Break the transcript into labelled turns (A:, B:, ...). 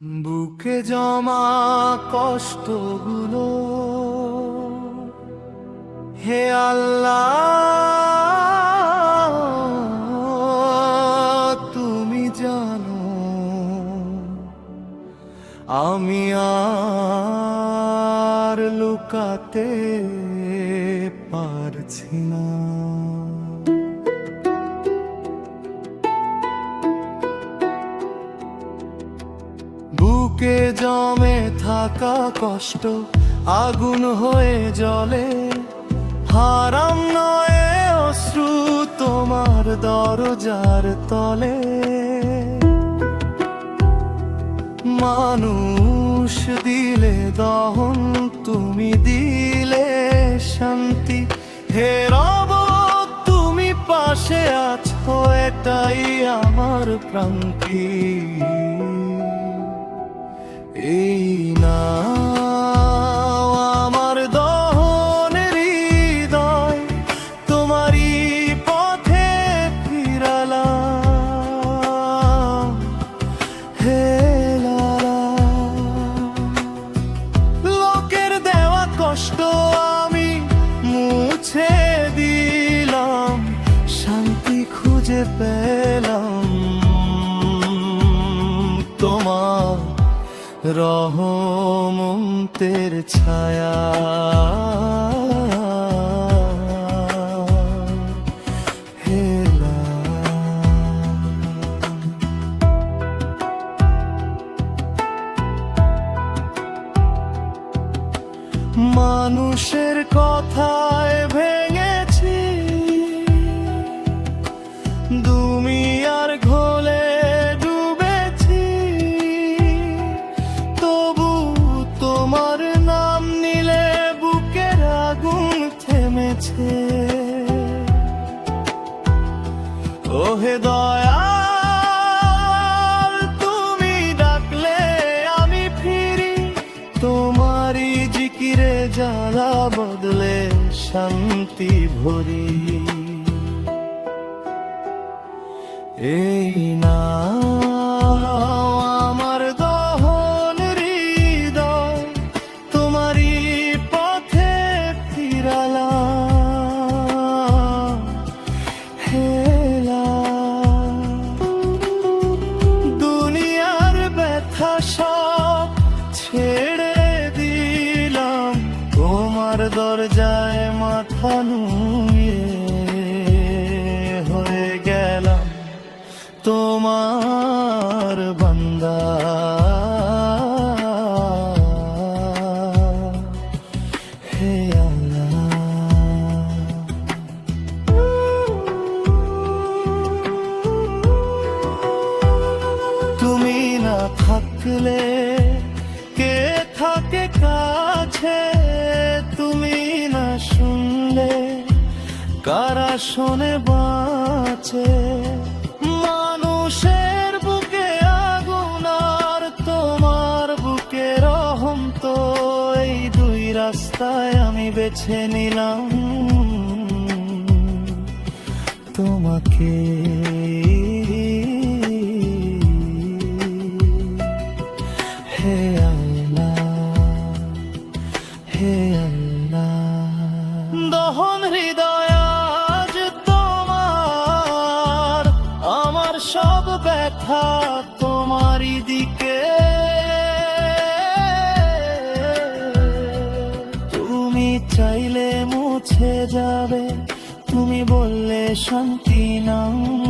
A: বুকে জমা কষ্টগুলো। হে আল্লাহ তুমি জানো আমি আর লুকাতে পারছি না। বুকে জমে থাকা কষ্ট আগুন হয়ে জ্বলে। হারাম নয় অশ্রু তোমার দরজার তলে। মানুষ দিলে দহন, তুমি দিলে শান্তি। হে রব, তুমি পাশে আছো, এটাই আমার প্রান্তি এই না আমার দহনের হৃদয়, তোমারই পথে ফিরালাম। হে লোকের দেওয়া কষ্ট আমি মুছে দিলাম। শান্তি খুঁজে পেলাম রহমতের ছায়া। মানুষের কথায় ভেঙেছি থেমেছে ওহে দয়া তুমি ডাকলে আমি ফিরি। তোমারই জিকিরে জ্বালা বদলে শান্তি ভরি। এই না মাথা হয়ে গেলাম তোমার বান্দা। তুমি না থাকলে কে থাকে কাছে? তুমি শুনলে কারা শোনে বাঁচে? মানুষের বুকে আগুন আর তোমার বুকে রহম তো। এই দুই রাস্তায় আমি বেছে নিলাম। তোমাকে। হে ব্যথা তোমারই দিকে। তুমি চাইলে মুছে যাবে তুমি বললে শান্তি নামবে